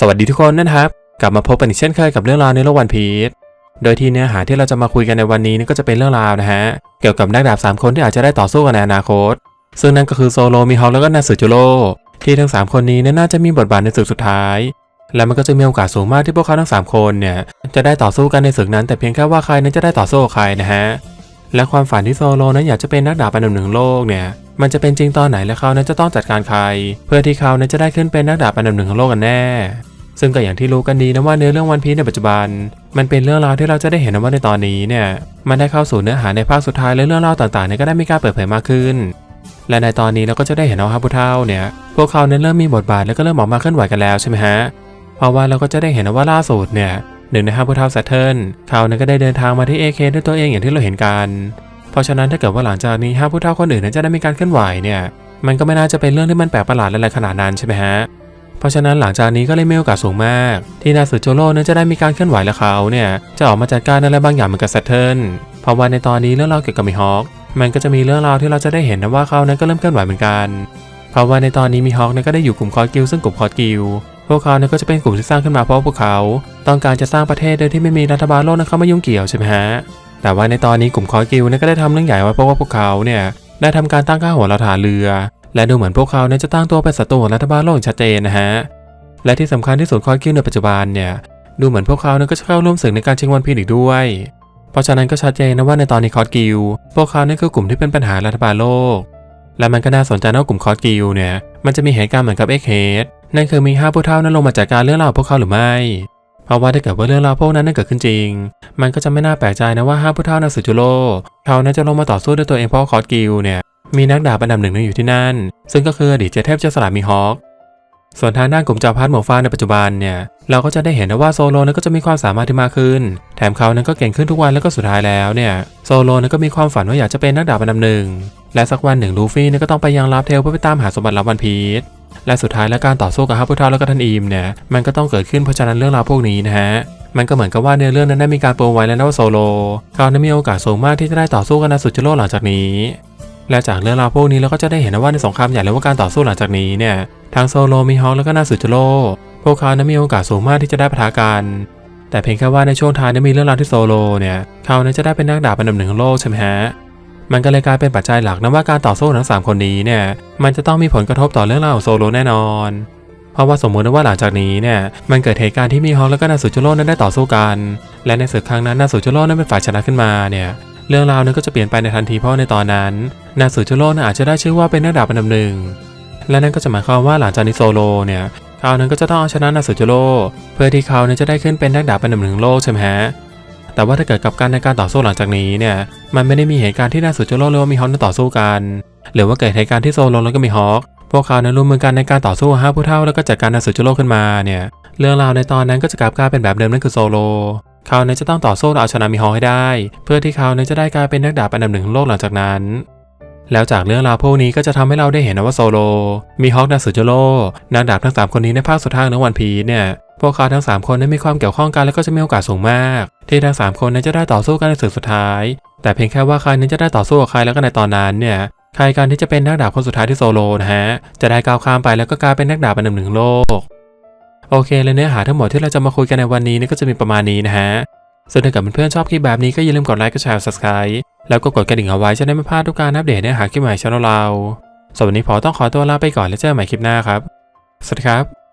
สวัสดีทุกคนนะครับ กลับมาพบกันอีกเช่นเคยกับเรื่องราวในโลกวันพีชโดยที่เนื้อหาที่เราจะมาคุยกันในวันนี้นี่ก็จะเป็นเรื่องราวนะฮะ เกี่ยวกับนักดาบ 3 คนที่อาจจะได้ต่อสู้กันในอนาคต ซึ่งนั่นก็คือโซโล มีฮอลแล้วก็นาสึจูโร่ที่ทั้ง 3 คนนี้น่าจะมีบทบาทในศึกสุดท้าย และมันก็จะมีโอกาสสูงมากที่พวกเขาทั้ง 3 คนเนี่ยจะได้ต่อสู้กันในศึกนั้น แต่เพียงแค่ว่าใครนั้นจะได้ต่อสู้กับใครนะฮะ และความฝันที่โซโลนั้นอยากจะเป็นนักดาบอันดับหนึ่งโลกเนี่ย มันจะเป็นจริงตอนไหนและเขานั้นจะต้องจัดการใคร เพื่อที่เขานั้นจะได้ขึ้นเป็นนักดาบอันดับหนึ่งของโลกกันแน่ ซึ่งก็อย่างที่รู้กันดีนะว่าเนื้อเรื่องวันพีในปัจจุบัน มันเป็นเรื่องราวที่เราจะได้เห็นนะว่าในตอนนี้เนี่ยมันได้เข้าสู่เนื้อหาในภาคสุดท้ายและเรื่องราวต่างๆเนี่ยก็ได้มีการเปิดเผยมากขึ้น และในตอนนี้เราก็จะได้เห็นว่าฮับุเท่าเนี่ยพวกเขาเนั้นเริ่มมีบทบาทแล้วก็เริ่มออกมาเคลื่อนไหวกันแล้วใช่ไหมฮะเพราะว่าเราก็จะได้เห็นนว่าล่าสุดเนี่ยหนึ่งในฮับุเท่าแซทเทิลเขานั้นก็ได้เดินทางมาที่ AK ด้วยตัวเองอย่างที่เราเห็นกัน เพราะฉะนั้นถ้าเกิดว่าหลังจากนี้ห้าผู้เฒ่าคนอื่นนั้นจะได้มีการเคลื่อนไหวเนี่ย มันก็ไม่น่าจะเป็นเรื่องที่มันแปลกประหลาดอะไรขนาดนั้นใช่ไหมฮะ เพราะฉะนั้นหลังจากนี้ก็เลยมีโอกาสสูงมาก ที่นาสึโจโร่นั้นจะได้มีการเคลื่อนไหวและเขาเนี่ยจะออกมาจัดการอะไรบางอย่างเหมือนกับแซทเทิลเพราะว่าในตอนนี้เรื่องราวเกี่ยวกับมิฮอคมันก็จะมีเรื่องราวที่เราจะได้เห็นนะว่าเขานั้นก็เริ่มเคลื่อนไหวเหมือนกัน เพราะว่าในตอนนี้มิฮอคนั้นก็ได้อยู่กลุ่มคอร์กิลซึ่งกลุ่มคอร์กิลพวกเขาเนี่ยก็จะเป็นกลุ่มที่สร้างขึ้นมาเพราะพวกเขา ต้องการจะสร้างประเทศโดยที่ไม่มีรัฐบาลโลกนั้นเข้ามายุ่งเกี่ยวใช่ไหมฮะ แต่ว่าในตอนนี้กลุ่มคอร์กิลเนี่ยก็ได้ทำเรื่องใหญ่ไว้เพราะว่าพวกเขาเนี่ยได้ทำการตั้งค่าหัวเราฐานเรือ และดูเหมือนพวกเขาเนี่ยจะตั้งตัวเป็นศัตรูของรัฐบาลโลกชัดเจนนะฮะและที่สำคัญที่สุดคอร์กิลในปัจจุบันเนี่ยดูเหมือนพวกเขาเนี่ยก็จะเข้าร่วมศึกในการชิงวันพีอีกด้วย เพราะฉะนั้นก็ชัดเจนนะว่าในตอนนี้คอร์กิลพวกเขาเนี่ยคือกลุ่มที่เป็นปัญหารัฐบาลโลก และมันก็น่าสนใจนะว่ากลุ่มคอร์กิลเนี่ยมันจะมีเหตุการณ์เหมือนกับเอ็กเฮดนั่นคือมีห้าผู้เท่านั้นลงมาจัดการเรื่องราวพวกเขาหรือไม่ เพราะว่าถ้าเกิดว่าเรื่องราวพวกนั้นเกิดขึ้นจริง มันก็จะไม่น่าแปลกใจนะว่าห้าผู้เท่านาสึจูโร่เขาน่าจะลงมาต่อสู้ด้วยตัวเองเพราะคอร์สกิลเนี่ยมีนักดาบอันดับหนึ่งอยู่ที่นั่น ซึ่งก็คืออดีตเจเทพเจ้าสลัดมีฮอคส่วนทางด้านกลุ่มจาพัดหมวกฟ้าในปัจจุบันเนี่ยเราก็จะได้เห็นนะว่าโซโลนั้นก็จะมีความสามารถที่มากขึ้น แถมเขานั้นก็เก่งขึ้นทุกวันแล้วก็สุดท้ายแล้วเนี่ยโซโลนั้นก็มีความฝันว่าอยากจะเป็นนักดาบอันดับหนึ่งและสักวันหนึ่งลูฟี่นี่ยก็ต้องไปยังลาฟเทลเพื่อไปตามหาสมบัติลับวันพีช และสุดท้ายแล้วการต่อสู้กับฮับพุทธาแล้วก็ท่านอีมเนี่ยมันก็ต้องเกิดขึ้นเพราะฉะนั้นเรื่องราวพวกนี้นะฮะมันก็เหมือนกับว่าในเรื่องนั้นได้มีการโปรไว้แล้วนะว่าโซโลเขานั้มีโอกาสสูงมากที่จะได้ต่อสู้กันในสุดจะโลกหลังจากนี้ และจากเรื่องราวพวกนี้เราก็จะได้เห็นนะว่าในสงครามใหญ่และว่าการต่อสู้หลังจากนี้เนี่ยทางโซโลมีฮอคแล้วก็นาสุจิโร่พวกเขานั้นมีโอกาสสูงมากที่จะได้ปะทะกันแต่เพียงแค่ว่าในช่วงท้ายนั้นมีเรื่องราวที่โซโลเนี่ยเขานั้นจะได้เป็นนักดาบอันดับหนึ่งของโลกใช่ไหมฮะ มันก็เลยกลายเป็นปัจจัยหลักนะว่าการต่อสู้ทั้ง 3 คนนี้เนี่ย มันจะต้องมีผลกระทบต่อเรื่องราวของโซโลแน่นอน เพราะว่าสมมติว่าหลังจากนี้เนี่ย มันเกิดเหตุการณ์ที่มีฮอกแล้วก็นาสุจิโร่นั้นได้ต่อสู้กัน และในศึกครั้งนั้นนาสุจิโร่นั้นเป็นฝ่ายชนะขึ้นมาเนี่ย เรื่องราวนั้นก็จะเปลี่ยนไปในทันทีเพราะในตอนนั้นนาสุจิโร่นั้นอาจจะได้ชื่อว่าเป็นนักดาบอันดับหนึ่ง และนั่นก็จะหมายความว่าหลังจากนี้โซโลเนี่ยเขานั้นก็จะต้องเอาชนะนาสุจิโร่เพื่อที่เขานั้นจะได้ขึ้นเป็นนักดาบอันดับหนึ่งโลกใช่ไหมฮะ แต่ว่าถ้าเกิดกับการในการต่อสู้หลังจากนี้เนี่ยมันไม่ได้มีเหตุการณ์ที่น่าสุดจะโลกเลยว่ามีฮอกนั้นต่อสู้กัน หรือว่าเกิดเหตุการณ์ที่โซโลแล้วก็มีฮอกพวกเขานั้นร่วมมือกันในการต่อสู้ห้าผู้เท่าแล้วก็จัดการนาสุดจโลกขึ้นมาเนี่ยเรื่องราวในตอนนั้นก็จะกลับกลายเป็นแบบเดิมนั่นคือโซโลเขานั้นจะต้องต่อสู้เอาชนะมีฮอให้ได้ เพื่อที่เขานั้นจะได้กลายเป็นนักดาบอันดับหนึ่งของโลกหลังจากนั้น แล้วจากเรื่องราวพวกนี้ก็จะทำให้เราได้เห็นนะว่าโซโล มีฮอกนาสุจโรนักดาบทั้งสามคนนี้ในภาคสุดท้ายของวันพีเนี่ย พวกเขาทั้ง 3 คนนั้นมีความเกี่ยวข้องกันและก็จะมีโอกาสสูงมาก ที่ทั้ง 3 คนนั้นจะได้ต่อสู้กันในศึกสุดท้าย แต่เพียงแค่ว่าใครนั้นจะได้ต่อสู้กับใครแล้วก็ในตอนนั้นเนี่ยใครการที่จะเป็นนักดาบคนสุดท้ายที่โซโลนะฮะ จะได้ก้าวข้ามไปแล้วก็กลายเป็นนักดาบอันดับหนึ่งโลก โอเคและเนื้อหาทั้งหมดที่เราจะมาคุยกันในวันนี้นี่ก็จะมีประมาณนี้นะฮะส่วนถ้าเกิดเพื่อนๆชอบคลิปแบบนี้ก็อย่าลืมกดไลค์กดแชร์ subscribe แล้วก็กดกระดิ่งเอาไว้จะได้ไม่พลาดทุกการอัปเดตเนื้อหาคลิปใหม่ช่องเราสำหรับวันนี้ขอต้องขอตัวลาไปก่อนแล้วเจอกันใหม่คลิปหน้าครับ สวัสดีครับ